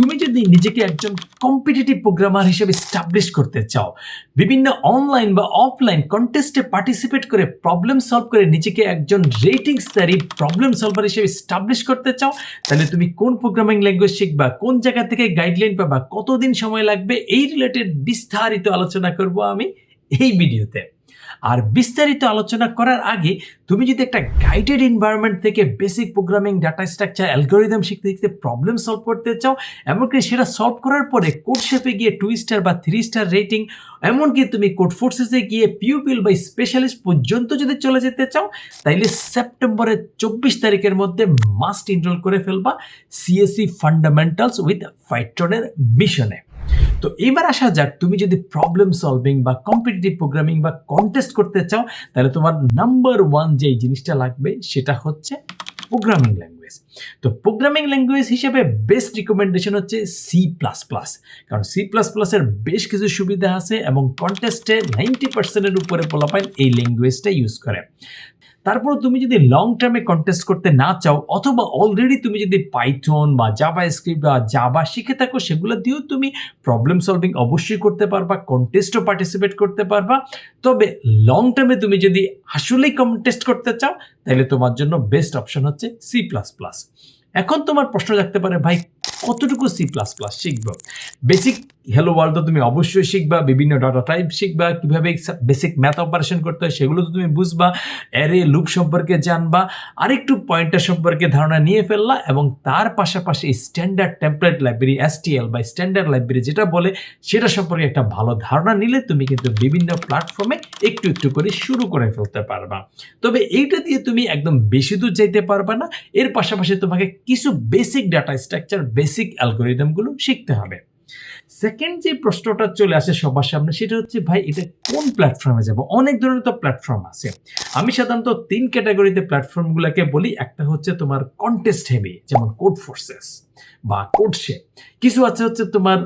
তুমি যদি নিজেকে একজন কম্পিটিটিভ প্রোগ্রামার হিসেবে স্টাবলিশ করতে চাও, বিভিন্ন অনলাইন বা অফলাইন কন্টেস্টে পার্টিসিপেট করে প্রবলেম সলভ করে নিজেকে একজন রেটিংসদারি প্রবলেম সলভার হিসেবে স্টাবলিশ করতে চাও, তাহলে তুমি কোন প্রোগ্রামিং ল্যাঙ্গুয়েজ শিখবা, কোন জায়গা থেকে গাইডলাইন পাবা, কতদিন সময় লাগবে, এই রিলেটেড বিস্তারিত আলোচনা করব আমি এই ভিডিওতে আর বিস্তারিত আলোচনা করার আগে তুমি যদি একটা গাইডেড এনভায়রনমেন্ট থেকে basic programming data structure algorithm শিখতে শিখতে প্রবলেম সলভ করতে চাও, এমনকি সেটা সলভ করার পরে কোড শেপে গিয়ে টু স্টার বা থ্রি স্টার রেটিং এমনকি তুমি কোড ফোর্সেসে গিয়ে পিউপিল বা স্পেশালিস্ট পর্যন্ত যদি চলে যেতে চাও, তাইলে সেপ্টেম্বরের চব্বিশ তারিখের মধ্যে মাস্ট ইনরোল করে ফেলবা সিএসসি ফান্ডামেন্টালস উইথ ফাইট্রনের মিশনে তো এবার আসা যাক, তুমি যদি প্রবলেম সলভিং বা কম্পিটিটিভ প্রোগ্রামিং বা কন্টেস্ট করতে চাও, তাহলে তোমার নাম্বার ওয়ান যেই জিনিসটা লাগবে, সেটা হচ্ছে প্রোগ্রামিং ল্যাঙ্গুয়েজ তো প্রোগ্রামিং ল্যাঙ্গুয়েজ হিসেবে বেস্ট রিকমেন্ডেশন হচ্ছে সি প্লাস প্লাস কারণ সি প্লাস প্লাসের বেশ কিছু সুবিধা আছে এবং কন্টেস্টে নাইনটি পার্সেন্টের উপরে পোলাপাইন এই ল্যাঙ্গুয়েজটা ইউজ করে। তারপর তুমি যদি লং টার্মে কন্টেস্ট করতে না চাও, অথবা অলরেডি তুমি যদি পাইথন বা জাভা স্ক্রিপ্ট বা জাভা শিখে থাকো, সেগুলো দিয়েও তুমি প্রবলেম সলভিং অবশ্যই করতে পারবা কন্টেস্টও পার্টিসিপেট করতে পারবা। তবে লং টার্মে তুমি যদি আসলেই কন্টেস্ট করতে চাও, তাহলে তোমার জন্য বেস্ট অপশন হচ্ছে সি প্লাস প্লাস এখন তোমার প্রশ্ন থাকতে পারে ভাই কতটুকু সি প্লাস প্লাস শিখব? বেসিক হ্যালো ওয়ার্ল্ড তো তুমি অবশ্যই শিখবা, বিভিন্ন ডাটা টাইপ শিখবা, কীভাবে বেসিক ম্যাথ অপারেশন করতে হয় সেগুলো তো তুমি বুঝবা অ্যারে লুপ সম্পর্কে জানবা, আরেকটু পয়েন্টার সম্পর্কে ধারণা নিয়ে ফেললা এবং তার পাশাপাশি স্ট্যান্ডার্ড টেমপ্লেট লাইব্রেরি এসটিএল বা স্ট্যান্ডার্ড লাইব্রেরি যেটা বলে, সেটা সম্পর্কে একটা ভালো ধারণা নিলে তুমি কিন্তু বিভিন্ন প্ল্যাটফর্মে একটু একটু করে শুরু করে ফেলতে পারবা। তবে এইটা দিয়ে তুমি একদম বেশি দূর যাইতে পারবা না, এর পাশাপাশি তোমাকে কিছু বেসিক ডাটা স্ট্রাকচার বেসিক অ্যালগোরিদমগুলো শিখতে হবে। সেকেন্ড যে প্রশ্নটা চলে আসে সবার সামনে, সেটা হচ্ছে, ভাই, এটা কোন প্ল্যাটফর্মে যাব? অনেক ধরনের তো প্ল্যাটফর্ম আছে। আমি সাধারণত তিন ক্যাটাগরিতে প্ল্যাটফর্মগুলোকে বলি। একটা হচ্ছে তোমার কন্টেস্ট হেভি যেমন কোড ফোর্সেস বা কোড শেপ কিছু আছে হচ্ছে তোমার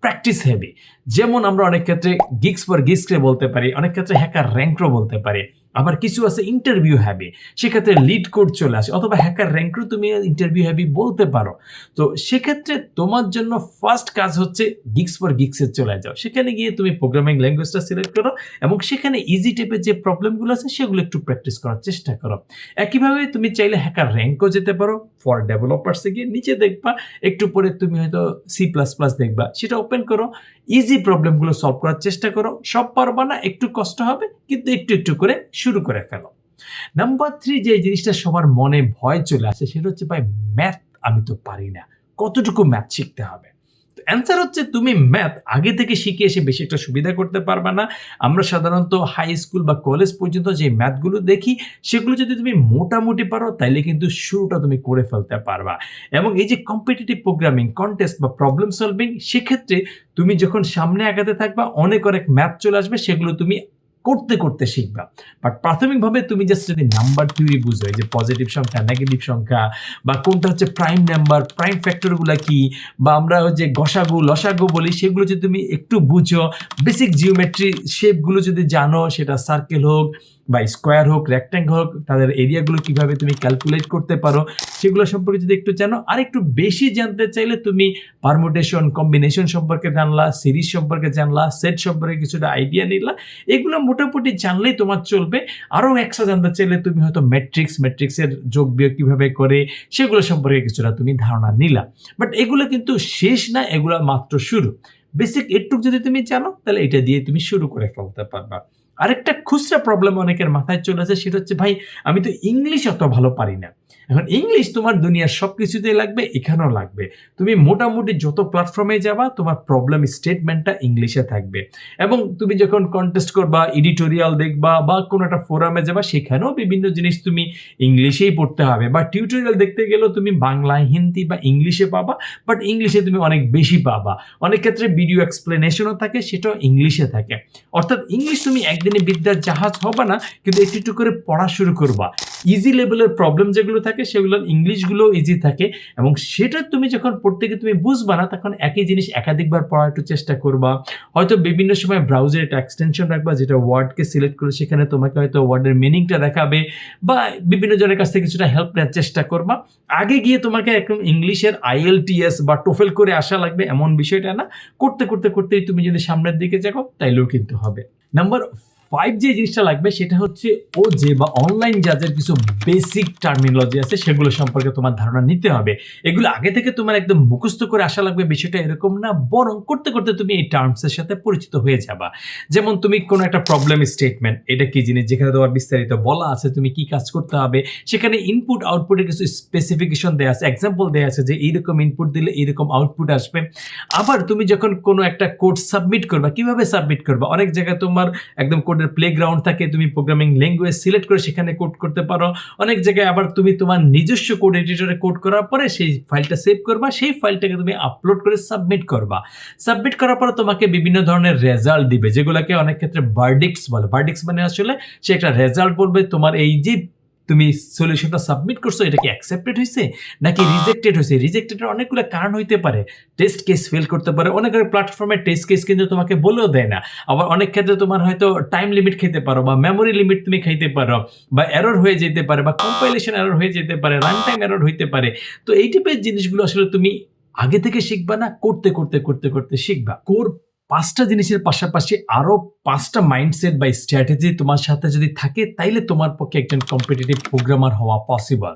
প্র্যাকটিস হেভি যেমন আমরা অনেক ক্ষেত্রে গিক্স পর গিক্সকে বলতে পারি, অনেক ক্ষেত্রে হ্যাকার র্যাঙ্কও বলতে পারি। আবার কিছু আছে ইন্টারভিউ হ্যাবি সেক্ষেত্রে লিড কোড চলে আসে, অথবা হ্যাকার র্যাঙ্কও তুমি ইন্টারভিউ হ্যাবি বলতে পারো। তো সেক্ষেত্রে তোমার জন্য ফার্স্ট কাজ হচ্ছে গিক্স ফর গিক্সে চলে যাও। সেখানে গিয়ে তুমি প্রোগ্রামিং ল্যাঙ্গুয়েজটা সিলেক্ট করো এবং সেখানে ইজি টাইপের যে প্রবলেমগুলো আছে, সেগুলো একটু প্র্যাকটিস করার চেষ্টা করো। একইভাবে তুমি চাইলে হ্যাকার র্যাঙ্কও যেতে পারো ফর ডেভেলপার্সে গিয়ে নিচে দেখবা, একটু পরে তুমি হয়তো সি প্লাস প্লাস দেখবা, সেটা ওপেন করো ইজি প্রবলেমগুলো সলভ করার চেষ্টা করো, সব পারবা না, একটু কষ্ট হবে কিন্তু একটু একটু করে শুরু করে ফেলো। নাম্বার থ্রি যে জিনিসটা সবার মনে ভয় চলে আসে, সেটা হচ্ছে ভাই ম্যাথ আমি তো পারি না। কতটুকু ম্যাথ শিখতে হবে? তো অ্যান্সার হচ্ছে, তুমি ম্যাথ আগে থেকে শিখে এসে বেশি একটা সুবিধা করতে পারবা না। আমরা সাধারণত হাই স্কুল বা কলেজ পর্যন্ত যে ম্যাথগুলো দেখি, সেগুলো যদি তুমি মোটামুটি পারো, তাইলে কিন্তু শুরুটা তুমি করে ফেলতে পারবা। এবং এই যে কম্পিটিটিভ প্রোগ্রামিং কন্টেস্ট বা প্রবলেম সলভিং সেক্ষেত্রে তুমি যখন সামনে আগাতে থাকবা, অনেক অনেক ম্যাথ চলে আসবে, সেগুলো তুমি করতে করতে শিখবা। বাট প্রাথমিকভাবে তুমি জাস্ট যদি নাম্বার থিওরি বুঝো যে পজিটিভ সংখ্যা নেগেটিভ সংখ্যা, বা কোনটা হচ্ছে প্রাইম নাম্বার প্রাইম ফ্যাক্টরগুলো কি, বা আমরা যে গসাগু, লসাগু বলি, সেগুলো যদি তুমি একটু বুঝো বেসিক জিওমেট্রি শেপগুলো যদি জানো, সেটা সার্কেল হোক বা স্কোয়ার হোক রেক্ট্যাঙ্গল হোক, তাদের এরিয়াগুলো কীভাবে তুমি ক্যালকুলেট করতে পারো, সেগুলো সম্পর্কে যদি একটু জানো, আর একটু বেশি জানতে চাইলে তুমি পারমুটেশন কম্বিনেশন সম্পর্কে জানলা সিরিজ সম্পর্কে জানলা সেট সম্পর্কে কিছুটা আইডিয়া নিলা, এগুলো মোটামুটি জানলেই তোমার চলবে। আরও এক্সট্রা জানতে চাইলে তুমি হয়তো ম্যাট্রিক্স ম্যাট্রিক্সের যোগ বিয়োগ কীভাবে করে, সেগুলো সম্পর্কে কিছুটা তুমি ধারণা নিলা। বাট এগুলো কিন্তু শেষ না, এগুলো মাত্র শুরু। বেসিক এটুক যদি তুমি জানো, তাহলে এটা দিয়ে তুমি শুরু করে ফেলতে পারবা। আরেকটা খুচরা প্রবলেম অনেকের মাথায় চলে আসে, সেটা হচ্ছে, ভাই, আমি তো ইংলিশ অত ভালো পারি না। এখন ইংলিশ তোমার দুনিয়ার সব কিছুতেই লাগবে, এখানেও লাগবে। তুমি মোটামুটি যত প্ল্যাটফর্মে যাবা, তোমার প্রবলেম স্টেটমেন্টটা ইংলিশে থাকবে। এবং তুমি যখন কন্টেস্ট করবা এডিটোরিয়াল দেখবা, বা কোনো একটা ফোরামে যাবা, সেখানেও বিভিন্ন জিনিস তুমি ইংলিশেই পড়তে হবে। বা টিউটোরিয়াল দেখতে গেলেও তুমি বাংলা, হিন্দি বা ইংলিশে পাবা বাট ইংলিশে তুমি অনেক বেশি পাবা। অনেক ক্ষেত্রে ভিডিও এক্সপ্লেনেশনও থাকে, সেটাও ইংলিশে থাকে। অর্থাৎ ইংলিশ তুমি একদিনে বিদ্যার জাহাজ হবে না, কিন্তু একটু একটু করে পড়া শুরু করবা। ইজি লেভেলের প্রবলেম যেগুলো থাকে, সেগুলোর ইংলিশগুলো ইজি থাকে এবং সেটা তুমি যখন পড়তে গিয়ে তুমি বুঝবা না, তখন একই জিনিস একাধিকবার পড়ার একটু চেষ্টা করবা। হয়তো বিভিন্ন সময় ব্রাউজারে একটা এক্সটেনশন রাখবা, যেটা ওয়ার্ডকে সিলেক্ট করে সেখানে তোমাকে হয়তো ওয়ার্ডের মিনিংটা দেখাবে বা বিভিন্ন জনের কাছ থেকে কিছুটা হেল্প নেওয়ার চেষ্টা করবা। আগে গিয়ে তোমাকে একদম ইংলিশের আইএলটিএস বা টোফেল করে আসা লাগবে, এমন বিষয়টা না। করতে করতে, করতেই তুমি যদি সামনের দিকে যাও তাইলেও কিন্তু হবে। নাম্বার ফাইভ যে জিনিসটা লাগবে, সেটা হচ্ছে ও যে বা অনলাইন জাজের কিছু বেসিক টার্মিনোলজি আছে, সেগুলো সম্পর্কে তোমার ধারণা নিতে হবে। এগুলো আগে থেকে তোমার একদম মুখস্থ করে আসা লাগবে, বিষয়টা এরকম না, বরং করতে করতে তুমি এই টার্মসের সাথে পরিচিত হয়ে যাবা। যেমন তুমি কোনো একটা প্রবলেম স্টেটমেন্ট এটা কি জিনিস যেখানে তোমার বিস্তারিত বলা আছে, তুমি কি কাজ করতে হবে, সেখানে ইনপুট আউটপুটের কিছু স্পেসিফিকেশন দেওয়া আছে এক্সাম্পল দেওয়া আছে যে এইরকম ইনপুট দিলে এইরকম আউটপুট আসবে। আবার তুমি যখন কোনো একটা কোড সাবমিট করবা, কীভাবে সাবমিট করবা? অনেক জায়গায় তোমার একদম কোডের প্লেগ্রাউন্ড থাকে, তুমি প্রোগ্রামিং ল্যাঙ্গুয়েজ সিলেক্ট করে সেখানে কোড করতে পারো। অনেক জায়গায় আবার তুমি তোমার নিজস্ব কোড এডিটরে কোড করার পরে সেই ফাইলটা সেভ করবা, সেই ফাইলটাকে তুমি আপলোড করে সাবমিট করবা। সাবমিট করার পরে তোমাকে বিভিন্ন ধরনের রেজাল্ট দিবে, যেগুলোকে অনেক ক্ষেত্রে বার্ডিক্স বলে। বার্ডিক্স মানে আসলে সে একটা রেজাল্ট বলবে তোমার এই যে তুমি সলিউশনটা সাবমিট করছ, এটা কি অ্যাকসেপ্টেড হয়েছে নাকি রিজেক্টেড হয়েছে রিজেক্টেডের অনেকগুলো কারণ হইতে পারে। টেস্ট কেস ফেল করতে পারে। অনেক প্ল্যাটফর্মে টেস্ট কেস কিন্তু তোমাকে বলেও দেয় না। আবার অনেক ক্ষেত্রে তোমার হয়তো টাইম লিমিট খেতে পারো বা মেমোরি লিমিট তুমি খাইতে পারো বা এরর হয়ে যেতে পারে বা কম্পাইলেশন এরর হয়ে যেতে পারে রান টাইম এরর হইতে পারে। তো এই টাইপের জিনিসগুলো আসলে তুমি আগে থেকে শিখবা না? করতে করতে করতে করতে শিখবা। কোর পাঁচটা জিনিসের পাশাপাশি আরও পাঁচটা মাইন্ডসেট বা স্ট্র্যাটেজি তোমার সাথে যদি থাকে, তাইলে তোমার পক্ষে একজন কম্পিটিটিভ প্রোগ্রামার হওয়া পসিবল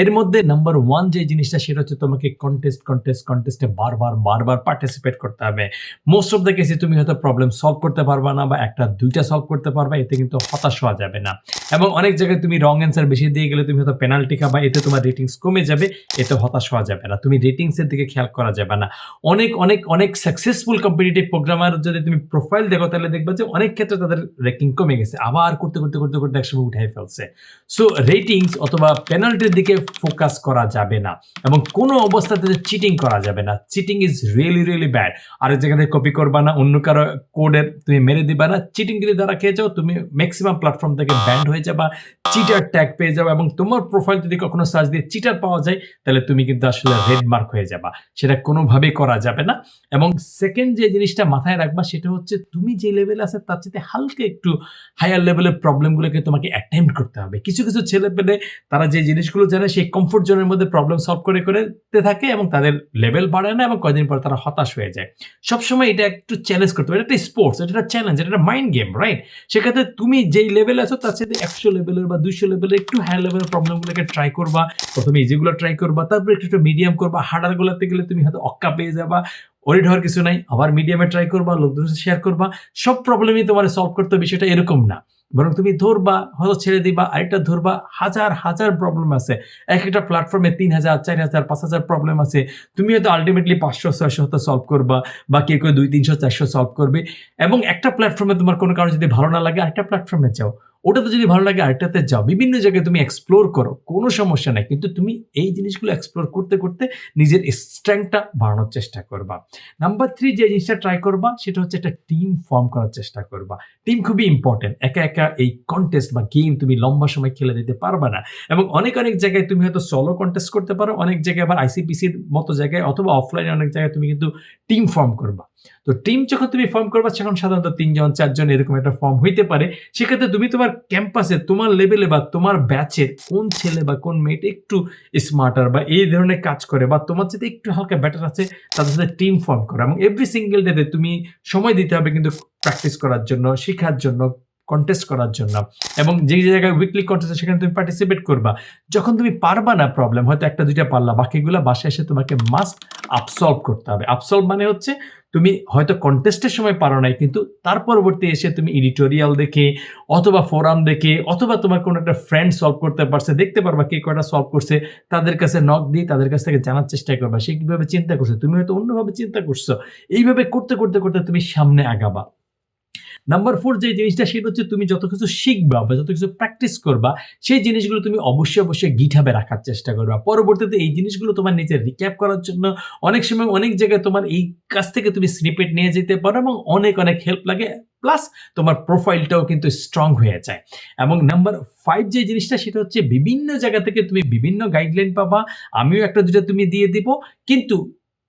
এর মধ্যে নাম্বার ওয়ান যে জিনিসটা, সেটা হচ্ছে তোমাকে কন্টেস্ট কন্টেস্ট কন্টেস্টে বারবার বারবার পার্টিসিপেট করতে হবে। মোস্ট অফ দ্য কেসে তুমি হয়তো প্রবলেম সলভ করতে পারবা না বা একটা, দুইটা সলভ করতে পারবা, এতে কিন্তু হতাশ হওয়া যাবে না। এবং অনেক জায়গায় তুমি রং অ্যান্সার বেশি দিয়ে গেলে তুমি হয়তো পেনাল্টি খাবা, এতে তোমার রেটিংস কমে যাবে, এতে হতাশ হওয়া যাবে না। তুমি রেটিংসের দিকে খেয়াল করা যাবে না। অনেক অনেক অনেক সাকসেসফুল কম্পিটিটিভ প্রোগ্রামার যদি তুমি প্রোফাইল দেখো, তাহলে দেখবা যে অনেক ক্ষেত্রে তাদের রেটিং কমে গেছে। আবার করতে করতে করতে করতে একসময় উঠাই ফেলছে। সো রেটিংস অথবা পেনাল্টির দিকে ফোকাস করা যাবে না এবং কোনো অবস্থাতে চিটিং করা যাবে না। Cheating is really really bad আরেক জায়গাতে কপি করবা না, অন্য কারও কোডের তুমি মেরে দিবা না। চিটিং যদি দ্বারা খেয়ে যাও, তুমি ম্যাক্সিমাম প্ল্যাটফর্ম থেকে ব্যান্ড হয়ে যাবা চিটার ট্যাগ পেয়ে যাবে এবং তোমার প্রোফাইল যদি কখনো সার্চ দিয়ে চিটার পাওয়া যায়, তাহলে তুমি কিন্তু আসলে রেড মার্ক হয়ে যাবা। সেটা কোনোভাবেই করা যাবে না। এবং সেকেন্ড যে জিনিসটা মাথায় রাখবা, সেটা হচ্ছে তুমি যে লেভেলে আছে তার চেয়ে হালকা একটু হায়ার লেভেলের প্রবলেমগুলোকে তোমাকে অ্যাটেম্প করতে হবে। কিছু কিছু ছেলে পেলে তারা যে জিনিসগুলো জানে সেই কমফোর্ট জোনের মধ্যে প্রবলেম সলভ করে করতে থাকে এবং তাদের লেভেল বাড়ে না এবং কয়েকদিন পর তারা হতাশ হয়ে যায়। সবসময় এটা একটু চ্যালেঞ্জ করতে হবে। এটা একটা স্পোর্টস এটা একটা চ্যালেঞ্জ এটা একটা মাইন্ড গেম রাইট সেক্ষেত্রে তুমি যেই লেভেলে আছো, তার সাথে একশো লেভেলের বা দুইশো লেভেলের একটু হায়ার লেভেলের প্রবলেমগুলোকে ট্রাই করবা। প্রথমে ইজিগুলো ট্রাই করবা, তারপরে একটু একটু মিডিয়াম করবা। হার্ডারগুলোতে গেলে তুমি হয়তো অক্কা পেয়ে যাবা। ওরিড হওয়ার কিছু নাই, আবার মিডিয়ামে ট্রাই করবা সাথে শেয়ার করবা, সব প্রবলেমই তোমার সলভ করতে হবে, সেটা এরকম না। বরং তুমি ধরবা, হয়তো ছেড়ে দিবা, আরেকটা ধরবা, হাজার হাজার প্রবলেম আছে। এক একটা প্ল্যাটফর্মে তিন হাজার, চার হাজার, পাঁচ হাজার প্রবলেম আছে। তুমি হয়তো আলটিমেটলি পাঁচশো, ছয়শো হয়তো সলভ করবা, বা কেউ কেউ দুই, তিনশো, চারশো সলভ করবে। এবং একটা প্ল্যাটফর্মে তোমার কোনো কারণে যদি ভালো না লাগে, আরেকটা প্ল্যাটফর্মে যাও। ওটাতে যদি ভালো লাগে আরেকটাতে যাও। বিভিন্ন জায়গায় তুমি এক্সপ্লোর করো, কোনো সমস্যা নাই। কিন্তু তুমি এই জিনিসগুলো এক্সপ্লোর করতে করতে নিজের স্ট্রেংথটা বাড়ানোর চেষ্টা করবা। নাম্বার থ্রি যে জিনিসটা ট্রাই করবা, সেটা হচ্ছে একটা টিম ফর্ম করার চেষ্টা করবা। টিম খুবই ইম্পর্টেন্ট একা একা এই কন্টেস্ট বা গেম তুমি লম্বা সময় খেলে দিতে পারবা না। এবং অনেক অনেক জায়গায় তুমি হয়তো সলো কন্টেস্ট করতে পারো, অনেক জায়গায় আবার আইসিপিসির মতো জায়গায় অথবা অফলাইনে অনেক জায়গায় তুমি কিন্তু টিম ফর্ম করবা। তো টিম যখন তুমি ফর্ম করবা, তখন সাধারণত তিনজন, চারজন এরকম একটা ফর্ম হইতে পারে। সেক্ষেত্রে তুমি তোমার ক্যাম্পাসে তোমার লেভেলে বা তোমার ব্যাচের কোন ছেলে বা কোন মেয়েটা একটু স্মার্টার বা এই ধরনের কাজ করে বা তোমার সাথে একটু হালকা ব্যাটার আছে, তাদের সাথে টিম ফর্ম করো। এবং এভরি সিঙ্গেল ডেতে তুমি সময় দিতে হবে কিন্তু প্র্যাকটিস করার জন্য, শেখার জন্য কন্টেস্ট করার জন্য। এবং যে জায়গায় উইকলি কন্টেস্ট সেখানে তুমি পার্টিসিপেট করবা। যখন তুমি পারবা না প্রবলেম হয়তো একটা দুইটা পারলা, বাকিগুলো বাসায় এসে তোমাকে মাস্ট আপসলভ করতে হবে। আপসলভ মানে হচ্ছে তুমি হয়তো কন্টেস্টের সময় পারো নাই, কিন্তু তার পরবর্তী এসে তুমি এডিটোরিয়াল দেখে, অথবা ফোরাম দেখে, অথবা তোমার কোনো একটা ফ্রেন্ড সলভ করতে পারছে, দেখতে পারবা কে কয়টা সলভ করছে, তাদের কাছে নক দিয়ে তাদের কাছ থেকে জানার চেষ্টা করবা। সে কীভাবে চিন্তা করছে? তুমি হয়তো অন্যভাবে চিন্তা করছ। এইভাবে করতে করতে করতে তুমি সামনে আগাবা। নাম্বার ফোর যে জিনিসটা, সেটা হচ্ছে তুমি যত কিছু শিখবা বা যত কিছু প্র্যাকটিস করবা, সেই জিনিসগুলো তুমি অবশ্যই অবশ্যই গিঠাবে রাখার চেষ্টা করবা। পরবর্তীতে এই জিনিসগুলো তোমার নিজের রিক্যাপ করার জন্য অনেক সময় অনেক জায়গায় তোমার এই কাজ থেকে তুমি স্নিপেট নিয়ে যেতে পারো এবং অনেক অনেক হেল্প লাগে। প্লাস তোমার প্রোফাইলটাও কিন্তু স্ট্রং হয়ে যায়। এবং নাম্বার ফাইভ যে জিনিসটা, সেটা হচ্ছে বিভিন্ন জায়গা থেকে তুমি বিভিন্ন গাইডলাইন পাবা। আমিও একটা দুটো তুমি দিয়ে দিব। কিন্তু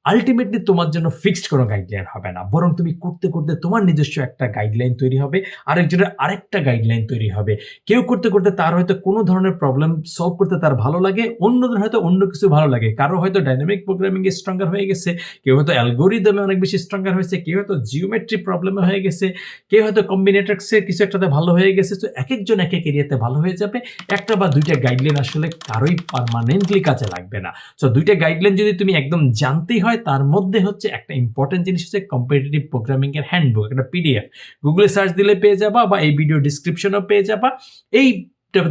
আলটিমেটলি তোমার জন্য ফিক্সড কোনো গাইডলাইন হবে না। বরং তুমি করতে করতে তোমার নিজস্ব একটা গাইডলাইন তৈরি হবে, আরেকজনের আরেকটা গাইডলাইন তৈরি হবে। কেউ করতে করতে তার হয়তো কোনো ধরনের প্রবলেম সলভ করতে তার ভালো লাগে, অন্যদের হয়তো অন্য কিছু ভালো লাগে। কারও হয়তো ডাইনামিক প্রোগ্রামিং এ স্ট্রঙ্গার হয়ে গেছে, কেউ হয়তো অ্যালগোরিদমে অনেক বেশি স্ট্রঙ্গার হয়েছে, কেউ হয়তো জিওমেট্রি প্রবলেমে হয়ে গেছে, কেউ হয়তো কম্বিনেটরসে কিছু একটাতে ভালো হয়ে গেছে। তো এক একজন এক এক এরিয়াতে ভালো হয়ে যাবে। একটা বা দুইটা গাইডলাইন আসলে কারোই পারমানেন্টলি কাজে লাগবে না। সো দুইটা গাইডলাইন যদি তুমি একদম জানতেই হয় তার মধ্যে হচ্ছে একটা ইম্পর্টেন্ট জিনিস হচ্ছে কম্পিটিটিভ প্রোগ্রামিং এর হ্যান্ডবুক একটা পিডিএফ গুগলে সার্চ দিলে পেয়ে যাবা বা এই ভিডিও ডিসক্রিপশনও পেয়ে যাবা। এই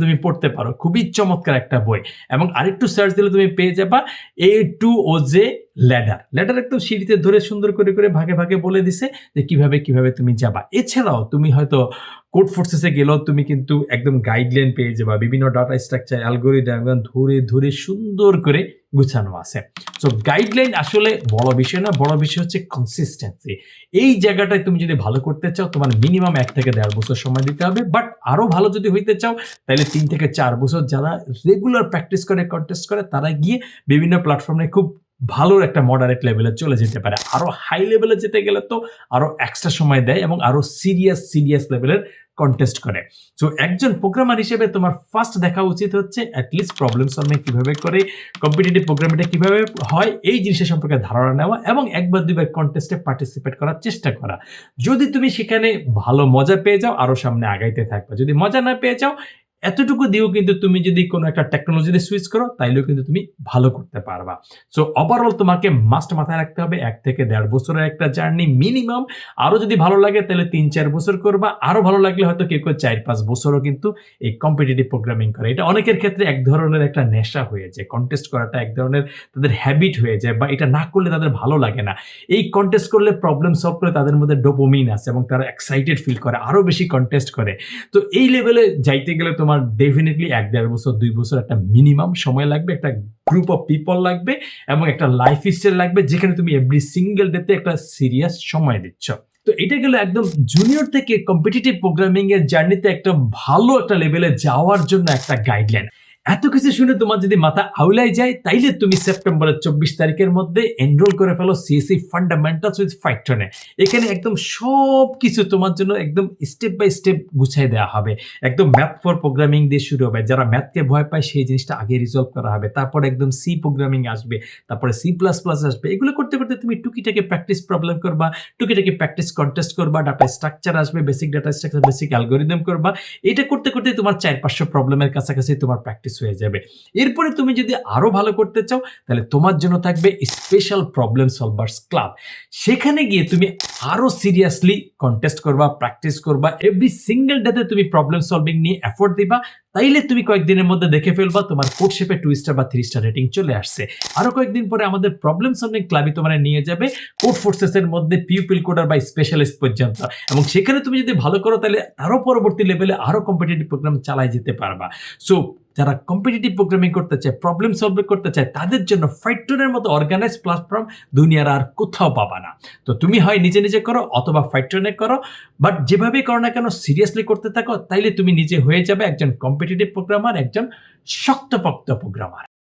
তুমি পড়তে পারো, খুবই চমৎকার একটা বই। এবং আরেকটু সার্চ দিলে তুমি পেয়ে যাবা A two O J ladder ladder একদম সিঁড়িতে ধরে সুন্দর করে করে ভাগে ভাগে বলে দিছে যে কীভাবে কীভাবে তুমি যাবা। এছাড়াও তুমি হয়তো কোড ফোর্সেসে গেলেও তুমি কিন্তু একদম গাইডলাইন পেয়ে যাবা, বিভিন্ন ডাটা স্ট্রাকচার অ্যালগোরিদম ধরে ধরে সুন্দর করে গুছানো আছে। সো গাইডলাইন আসলে বড় বিষয় না, বড় বিষয় হচ্ছে কনসিস্টেন্সি এই জায়গাটায় তুমি যদি ভালো করতে চাও, তোমার মিনিমাম এক থেকে দেড় বছর সময় দিতে হবে। বাট আরও ভালো যদি হইতে চাও, তাহলে তিন থেকে চার বছর যারা রেগুলার প্র্যাকটিস করে কন্টেস্ট করে, তারা গিয়ে বিভিন্ন প্ল্যাটফর্মে খুব ভালো একটা মডারেট লেভেলে চলে যেতে পারে। আরও হাই লেভেলে যেতে গেলে তো আরও এক্সট্রা সময় দেয় এবং আরও সিরিয়াস সিরিয়াস লেভেলের কন্টেস্ট করে। সো একজন প্রোগ্রামার হিসেবে তোমার ফার্স্ট দেখা উচিত হচ্ছে অ্যাটলিস্ট প্রবলেম সলভিং কীভাবে করে কম্পিটিটিভ প্রোগ্রামিংটা কীভাবে হয়, এই জিনিসের সম্পর্কে ধারণা নেওয়া এবং একবার দুবার কন্টেস্টে পার্টিসিপেট করার চেষ্টা করা। যদি তুমি সেখানে ভালো মজা পেয়ে যাও আরও সামনে আগাইতে থাকবে। যদি মজা না পেয়ে যাও এতটুকু দিয়েও কিন্তু তুমি যদি কোনো একটা টেকনোলজিতে সুইচ করো, তাইলেও কিন্তু তুমি ভালো করতে পারবা। সো ওভারঅল তোমাকে মাস্ট মাথায় রাখতে হবে, এক থেকে দেড় বছরের একটা জার্নি মিনিমাম আরও যদি ভালো লাগে, তাহলে তিন চার বছর করবা। আরও ভালো লাগলে হয়তো কেউ কেউ চার পাঁচ বছরও কিন্তু এই কম্পিটিটিভ প্রোগ্রামিং করে। এটা অনেকের ক্ষেত্রে এক ধরনের একটা নেশা হয়ে যায়। কন্টেস্ট করাটা এক ধরনের তাদের হ্যাবিট হয়ে যায়, বা এটা না করলে তাদের ভালো লাগে না। এই কন্টেস্ট করলে প্রবলেম সলভ করে তাদের মধ্যে ডোপোমিন আছে এবং তারা এক্সাইটেড ফিল করে, আরও বেশি কন্টেস্ট করে। তো এই লেভেলে যাইতে গেলে তোমার ডেফিনেটলি এক দেড় বছর, দুই বছর একটা মিনিমাম সময় লাগবে, একটা গ্রুপ অফ পিপল লাগবে এবং একটা লাইফ স্টাইল লাগবে যেখানে তুমি এভরি সিঙ্গেল ডেতে একটা সিরিয়াস সময় দিচ্ছ। তো এটা গেল একদম জুনিয়র থেকে কম্পিটিটিভ প্রোগ্রামিং এর জার্নিতে একটা ভালো একটা লেভেলে যাওয়ার জন্য একটা গাইডলাইন এত কিছু শুনে তোমার যদি মাথা আউলাই যায়, তাইলে তুমি সেপ্টেম্বরের চব্বিশ তারিখের মধ্যে এনরোল করে ফেলো সিএসসি ফান্ডামেন্টালস উইথ ফাইটনে এখানে একদম সব কিছু তোমার জন্য একদম স্টেপ বাই স্টেপ গুছাই দেওয়া হবে। একদম ম্যাথ ফর প্রোগ্রামিং দিয়ে শুরু হবে। যারা ম্যাথকে ভয় পায়, সেই জিনিসটা আগে রিজলভ করা হবে। তারপর একদম সি প্রোগ্রামিং আসবে, তারপরে সি প্লাস প্লাস আসবে। এগুলো করতে করতে তুমি টুকিটাকে প্র্যাকটিস প্রবলেম করবা, টুকিটাকে প্র্যাকটিস কন্টেস্ট করবা ডাটা স্ট্রাকচার আসবে basic data structure basic algorithm করবা। এটা করতে করতে তোমার চার পাঁচশো প্রবলেমের কাছাকাছি তোমার প্র্যাকটিস হয়ে যাবে। এরপরে তুমি যদি আরও ভালো করতে চাও, তাহলে তোমার জন্য থাকবে স্পেশাল প্রবলেম সলভার্স ক্লাব সেখানে গিয়ে তুমি আরও সিরিয়াসলি কন্টেস্ট করবা প্র্যাকটিস করবা। এভরি সিঙ্গেল ডেতে তুমি প্রবলেম সলভিং নিয়ে এফোর্ট দিবা। তাইলে তুমি কয়েকদিনের মধ্যে দেখে ফেলবা তোমার কোড শেপে টু স্টার বা থ্রি স্টার রেটিং চলে আসছে। আরও কয়েকদিন পরে আমাদের প্রবলেম সলভিং ক্লাবই তোমার নিয়ে যাবে কোড ফোর্সেস এর মধ্যে পিউপিল কোডার বা স্পেশালিস্ট পর্যন্ত। এবং সেখানে তুমি যদি ভালো করো তাহলে আরও পরবর্তী লেভেলে আরও কম্পিটিটিভ প্রোগ্রাম চালাই যেতে পারবা। সো যারা কম্পিটিটিভ প্রোগ্রামিং করতে চায় প্রবলেম সলভ করতে চায়, তাদের জন্য ফাইটনের মতো অর্গানাইজ প্ল্যাটফর্ম দুনিয়ার আর কোথাও পাবা না। তো তুমি হয় নিজে নিজে করো অথবা ফাইটনে করো বাট যেভাবে করো না কেন সিরিয়াসলি করতে থাকো, তাইলে তুমি নিজে হয়ে যাবে একজন কম্পিটিটিভ প্রোগ্রামার একজন শক্তপোক্ত প্রোগ্রামার